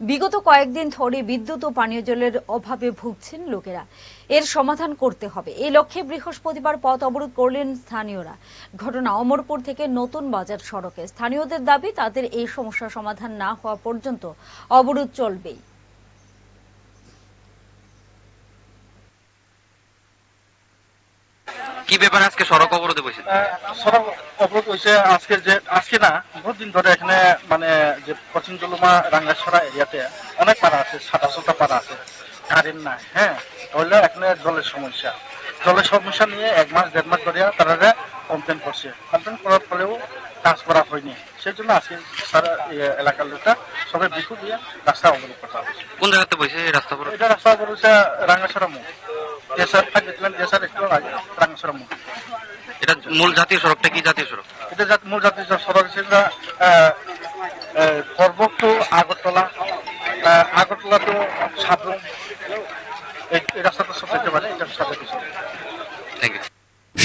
বিগত কয়েকদিন ধরে বিদ্যুৎ ও পানীয় জলের অভাবে ভুগছেন লোকেরা। এর সমাধান করতে হবে। এই লক্ষ্যে বৃহস্পতিবার পথ অবরোধ করলেন স্থানীয়রা। ঘটনা অমরপুর থেকে নতুন বাজার সড়কে। স্থানীয়দের দাবি, তাদের এই সমস্যা সমাধান না হওয়া পর্যন্ত অবরোধ চলবেই। কি ব্যাপারে আজকে সড়ক অবরোধে বসে? সড়ক অবরোধ হয়েছে আজকে যে আজকে না বহুত দিন ধরে এখানে মানে যে পশ্চিম জলুমা রাঙ্গাছড়া এরিয়াতে অনেক পাড়া আছে সাদা সাদা পাড়া আছে কারেন্ট নাই হ্যাঁ? তাহলে এখানে জলের সমস্যা। জলের সমস্যা নিয়ে এক মাস দেড় মাস ধরে তারা কমপ্লেন করছে। কমপ্লেন করার ফলেও কাজ করা হয়নি। সেই জন্য আজকে সারা এলাকার লোকটা সবাই বিক্ষু দিয়ে রাস্তা অবরোধ করতে হবে। কোন জায়গাতে বসে রাস্তা অবরোধ? এটা রাস্তা অবরোধ রাঙ্গাছড়া মুখ দেশার দেখলেন দেশার একটু আগে। রাঙ্গাছড়া এটা মূল জাতীয় সড়কটা কি জাতীয় সড়ক? এটা মূল জাতীয় সড়ক সেটা পর্বত টু আগরতলা আগরতলা তো সাবরুম এই রাস্তাটা সব যেতে পারে এটা সাথে কিছু থ্যাংক ইউ